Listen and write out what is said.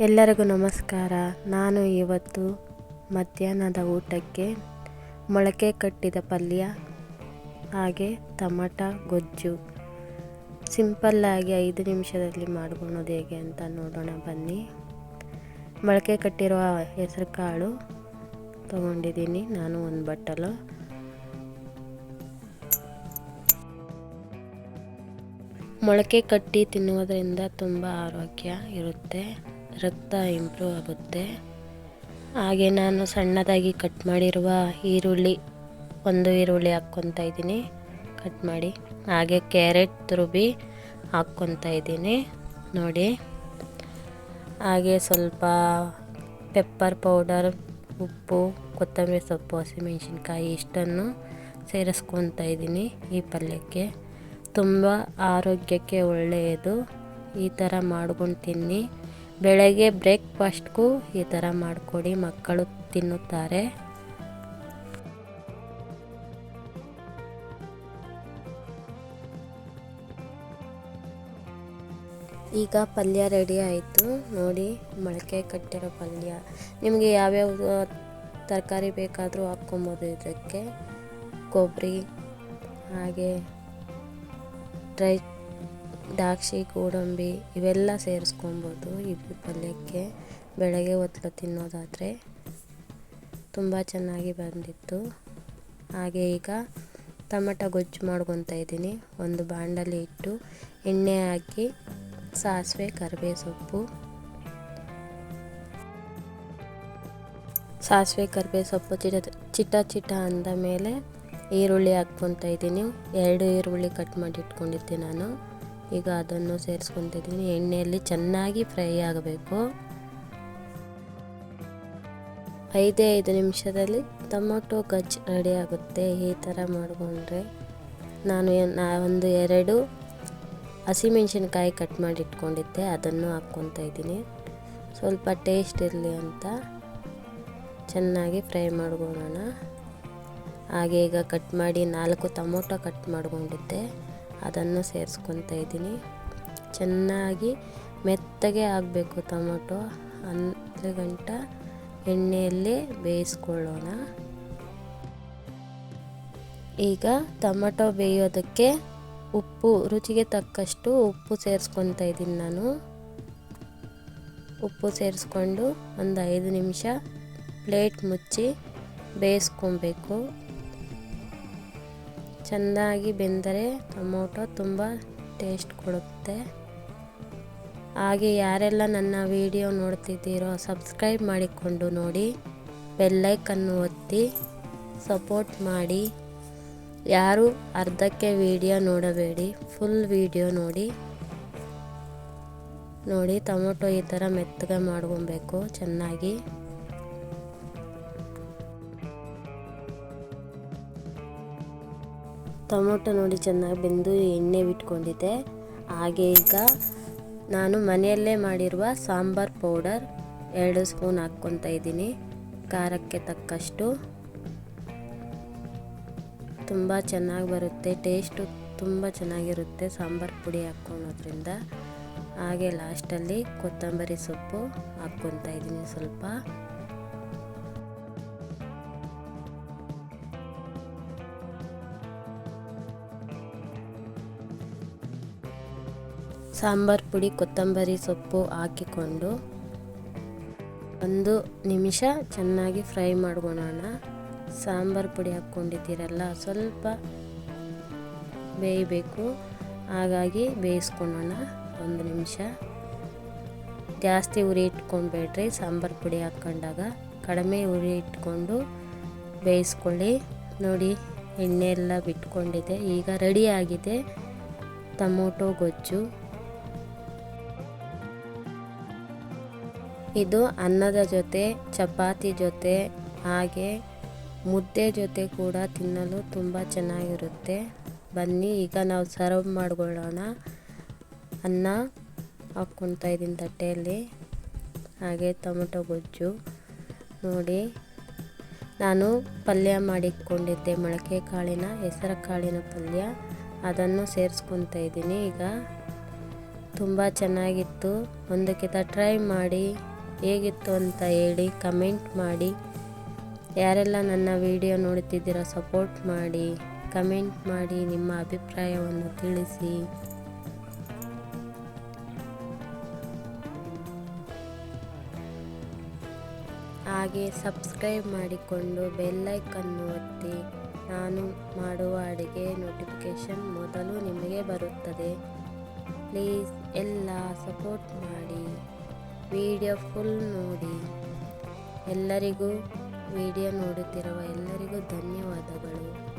ಎಲ್ಲರಿಗೂ ನಮಸ್ಕಾರ. ನಾನು ಇವತ್ತು ಮಧ್ಯಾಹ್ನದ ಊಟಕ್ಕೆ ಮೊಳಕೆ ಕಟ್ಟಿದ ಪಲ್ಯ, ಹಾಗೆ ಟಮಟ, ಗೊಜ್ಜು. ಸಿಂಪಲ್ಲಾಗಿ ಐದು ನಿಮಿಷದಲ್ಲಿ ಮಾಡ್ಕೊಳೋದು ಹೇಗೆ ಅಂತ ನೋಡೋಣ, ಬನ್ನಿ. ಮೊಳಕೆ ಕಟ್ಟಿರುವ ಹೆಸರು ಕಾಳು ತೊಗೊಂಡಿದ್ದೀನಿ. ನಾನು ಒಂದು ಬಟ್ಟಲು. ಮೊಳಕೆ ಕಟ್ಟಿ ತಿನ್ನುವುದರಿಂದ ತುಂಬ ಆರೋಗ್ಯ ಇರುತ್ತೆ. ರಕ್ತ ಇಂಪ್ರೂವ್ ಆಗುತ್ತೆ. ಹಾಗೆ ನಾನು ಸಣ್ಣದಾಗಿ ಕಟ್ ಮಾಡಿರುವ ಈರುಳ್ಳಿ, ಒಂದು ಈರುಳ್ಳಿ ಹಾಕ್ಕೊತಾ ಇದ್ದೀನಿ. ಕಟ್ ಮಾಡಿ, ಹಾಗೆ ಕ್ಯಾರೆಟ್ ತುರುಬಿ ಹಾಕ್ಕೊತಾ ಇದ್ದೀನಿ. ನೋಡಿ, ಹಾಗೆ ಸ್ವಲ್ಪ ಪೆಪ್ಪರ್ ಪೌಡರ್, ಉಪ್ಪು, ಕೊತ್ತಂಬರಿ ಸೊಪ್ಪು, ಹಸಿಮೆಣಸಿನ್ಕಾಯಿ ಇಷ್ಟನ್ನು ಸೇರಿಸ್ಕೊತಾ ಇದ್ದೀನಿ ಈ ಪಲ್ಯಕ್ಕೆ. ತುಂಬ ಆರೋಗ್ಯಕ್ಕೆ ಒಳ್ಳೆಯದು. ಈ ಥರ ಮಾಡ್ಕೊಂಡು ತಿನ್ನಿ. ಬೆಳಗ್ಗೆ ಬ್ರೇಕ್ಫಾಸ್ಟ್ಗೂ ಈ ಥರ ಮಾಡಿಕೊಡಿ, ಮಕ್ಕಳು ತಿನ್ನುತ್ತಾರೆ. ಈಗ ಪಲ್ಯ ರೆಡಿ ಆಯಿತು. ನೋಡಿ, ಮೊಳಕೆ ಕಟ್ಟಿರೋ ಪಲ್ಯ. ನಿಮಗೆ ಯಾವ್ಯಾವ ತರಕಾರಿ ಬೇಕಾದರೂ ಹಾಕ್ಕೊಬೋದು ಇದಕ್ಕೆ. ಕೊಬ್ಬರಿ, ಹಾಗೆ ಡ್ರೈ ದ್ರಾಕ್ಷಿ, ಗೋಡಂಬಿ ಇವೆಲ್ಲ ಸೇರಿಸ್ಕೊಬೋದು ಈ ಪಲ್ಯಕ್ಕೆ. ಬೆಳಗ್ಗೆ ಹೊತ್ತು ತಿನ್ನೋದಾದರೆ ತುಂಬ ಚೆನ್ನಾಗಿ ಬಂದಿತ್ತು. ಹಾಗೆ ಈಗ ಟಮಟ ಗೊಜ್ಜು ಮಾಡ್ಕೊತಾ ಇದ್ದೀನಿ. ಒಂದು ಬಾಂಡಲಿ ಇಟ್ಟು ಎಣ್ಣೆ ಹಾಕಿ ಸಾಸಿವೆ ಕರಿಬೇ ಸೊಪ್ಪು ಸಾಸಿವೆ ಕರಿಬೇ ಸೊಪ್ಪು ಚಿಟ ಚಿಟ ಚಿಟ ಅಂದ ಮೇಲೆ ಈರುಳ್ಳಿ ಹಾಕ್ಕೊತಾ ಇದ್ದೀನಿ. ಎರಡು ಈರುಳ್ಳಿ ಕಟ್ ಮಾಡಿ ಇಟ್ಕೊಂಡಿದ್ದೆ ನಾನು. ಈಗ ಅದನ್ನು ಸೇರಿಸ್ಕೊತಿದ್ದೀನಿ ಎಣ್ಣೆಯಲ್ಲಿ ಚೆನ್ನಾಗಿ ಫ್ರೈ ಆಗಬೇಕು. ಐದೇ, ಐದು ನಿಮಿಷದಲ್ಲಿ ಟೊಮೊಟೊ ಗಜ್ಜು ರೆಡಿ ಆಗುತ್ತೆ. ಈ ಥರ ಮಾಡಿಕೊಂಡ್ರೆ ನಾನು ಒಂದು ಎರಡು ಹಸಿಮೆಣ್ಸಿನ್ಕಾಯಿ ಕಟ್ ಮಾಡಿ ಇಟ್ಕೊಂಡಿದ್ದೆ. ಅದನ್ನು ಹಾಕ್ಕೊತಾ ಇದ್ದೀನಿ. ಸ್ವಲ್ಪ ಟೇಸ್ಟ್ ಇರಲಿ ಅಂತ ಚೆನ್ನಾಗಿ ಫ್ರೈ ಮಾಡ್ಕೊಳ್ಳೋಣ. ಹಾಗೆ ಈಗ ಕಟ್ ಮಾಡಿ ನಾಲ್ಕು ಟೊಮೊಟೊ ಕಟ್ ಮಾಡ್ಕೊಂಡಿದ್ದೆ. ಅದನ್ನು ಸೇರಿಸ್ಕೊತಾ ಇದ್ದೀನಿ. ಚೆನ್ನಾಗಿ ಮೆತ್ತಗೆ ಆಗಬೇಕು ಟೊಮೊಟೊ. ಹತ್ತು ಗಂಟ ಎಣ್ಣೆಯಲ್ಲೇ ಬೇಯಿಸ್ಕೊಳ್ಳೋಣ. ಈಗ ಟೊಮೊಟೊ ಬೇಯೋದಕ್ಕೆ ಉಪ್ಪು, ರುಚಿಗೆ ತಕ್ಕಷ್ಟು ಉಪ್ಪು ಸೇರಿಸ್ಕೊತಾ ಇದ್ದೀನಿ ನಾನು. ಉಪ್ಪು ಸೇರಿಸ್ಕೊಂಡು ಒಂದು ಐದು ನಿಮಿಷ ಪ್ಲೇಟ್ ಮುಚ್ಚಿ ಬೇಯಿಸ್ಕೊಬೇಕು. ಚೆಂದಾಗಿ ಬೆಂದರೆ ಟೊಮೊಟೊ ತುಂಬ ಟೇಸ್ಟ್ ಕೊಡುತ್ತೆ. ಹಾಗೆ ಯಾರೆಲ್ಲ ನನ್ನ ವಿಡಿಯೋ ನೋಡ್ತಿದ್ದೀರೋ ಸಬ್ಸ್ಕ್ರೈಬ್ ಮಾಡಿಕೊಂಡು ನೋಡಿ ಬೆಲ್ಲೈಕನ್ನು ಒತ್ತಿ ಸಪೋರ್ಟ್ ಮಾಡಿ. ಯಾರು ಅರ್ಧಕ್ಕೆ ವಿಡಿಯೋ ನೋಡಬೇಡಿ, ಫುಲ್ ವಿಡಿಯೋ ನೋಡಿ. ನೋಡಿ ಟೊಮೊಟೊ ಈ ಥರ ಮೆತ್ತಗೆ ಮಾಡ್ಕೊಬೇಕು, ಚೆನ್ನಾಗಿ. ಟೊಮೊಟೊ ನೋಡಿ ಚೆನ್ನಾಗಿ ಬೆಂದು ಎಣ್ಣೆ ಬಿಟ್ಕೊಂಡಿದೆ ಹಾಗೆ ಈಗ ನಾನು ಮನೆಯಲ್ಲೇ ಮಾಡಿರುವ ಸಾಂಬಾರ್ ಪೌಡರ್ ಎರಡು ಸ್ಪೂನ್ ಹಾಕ್ಕೊತಾ ಇದ್ದೀನಿ. ಖಾರಕ್ಕೆ ತಕ್ಕಷ್ಟು. ತುಂಬ ಚೆನ್ನಾಗಿ ಬರುತ್ತೆ. ಟೇಸ್ಟು ತುಂಬ ಚೆನ್ನಾಗಿರುತ್ತೆ ಸಾಂಬಾರು ಪುಡಿ ಹಾಕ್ಕೊಳೋದ್ರಿಂದ ಹಾಗೆ ಲಾಸ್ಟಲ್ಲಿ ಕೊತ್ತಂಬರಿ ಸೊಪ್ಪು ಹಾಕ್ಕೊತಾ ಇದ್ದೀನಿ ಸ್ವಲ್ಪ. ಸಾಂಬಾರು ಪುಡಿ, ಕೊತ್ತಂಬರಿ ಸೊಪ್ಪು ಹಾಕಿಕೊಂಡು ಒಂದು ನಿಮಿಷ ಚೆನ್ನಾಗಿ ಫ್ರೈ ಮಾಡ್ಕೊಳ್ಳೋಣ ಸಾಂಬಾರು ಪುಡಿ ಹಾಕ್ಕೊಂಡಿದ್ದೀರಲ್ಲ, ಸ್ವಲ್ಪ ಬೇಯಬೇಕು. ಹಾಗಾಗಿ ಬೇಯಿಸ್ಕೊಳ್ಳೋಣ ಒಂದು ನಿಮಿಷ. ಜಾಸ್ತಿ ಉರಿ ಇಟ್ಕೊಬೇಡ್ರಿ, ಸಾಂಬಾರು ಪುಡಿ ಹಾಕ್ಕೊಂಡಾಗ. ಕಡಿಮೆ ಉರಿ ಇಟ್ಕೊಂಡು ಬೇಯಿಸ್ಕೊಳ್ಳಿ. ನೋಡಿ ಎಣ್ಣೆ ಎಲ್ಲ ಬಿಟ್ಕೊಂಡಿದೆ. ಈಗ ರೆಡಿಯಾಗಿದೆ ಟೊಮೊಟೊ ಗೊಜ್ಜು. ಇದು ಅನ್ನದ ಜೊತೆ, ಚಪಾತಿ ಜೊತೆ, ಹಾಗೆ ಮುದ್ದೆ ಜೊತೆ ಕೂಡ ತಿನ್ನಲು ತುಂಬ ಚೆನ್ನಾಗಿರುತ್ತೆ. ಬನ್ನಿ, ಈಗ ನಾವು ಸರ್ವ್ ಮಾಡ್ಕೊಳ್ಳೋಣ. ಅನ್ನ ಹಾಕ್ಕೊತಾ ಇದ್ದೀನಿ ತಟ್ಟೆಯಲ್ಲಿ. ಹಾಗೆ ಟೊಮೊಟೊ ಗೊಜ್ಜು. ನೋಡಿ, ನಾನು ಪಲ್ಯ ಮಾಡಿಕೊಂಡಿದ್ದೆ ಮೊಳಕೆ ಕಾಳಿನ, ಹೆಸರು ಕಾಳಿನ ಪಲ್ಯ. ಅದನ್ನು ಸೇರಿಸ್ಕೊತಾ ಇದ್ದೀನಿ ಈಗ. ತುಂಬ ಚೆನ್ನಾಗಿತ್ತು. ಒಂದಕ್ಕಿಂತ ಕಿತ ಟ್ರೈ ಮಾಡಿ. ಹೇಗಿತ್ತು ಅಂತ ಹೇಳಿ ಕಮೆಂಟ್ ಮಾಡಿ. ಯಾರೆಲ್ಲ ನನ್ನ ವಿಡಿಯೋ ನೋಡ್ತಿದ್ದೀರಾ ಸಪೋರ್ಟ್ ಮಾಡಿ, ಕಮೆಂಟ್ ಮಾಡಿ, ನಿಮ್ಮ ಅಭಿಪ್ರಾಯವನ್ನು ತಿಳಿಸಿ. ಹಾಗೆ ಸಬ್ಸ್ಕ್ರೈಬ್ ಮಾಡಿಕೊಂಡು ಬೆಲ್ಲೈಕನ್ನು ಒತ್ತಿ. ನಾನು ಮಾಡುವ ಅಡುಗೆ ನೋಟಿಫಿಕೇಷನ್ ಮೊದಲು ನಿಮಗೆ ಬರುತ್ತದೆ. ಪ್ಲೀಸ್ ಎಲ್ಲ ಸಪೋರ್ಟ್ ಮಾಡಿ. ವಿಡಿಯೋ ಫುಲ್ ನೋಡಿ. ಎಲ್ಲರಿಗೂ ವಿಡಿಯೋ ನೋಡುತ್ತಿರುವ ಎಲ್ಲರಿಗೂ ಧನ್ಯವಾದಗಳು.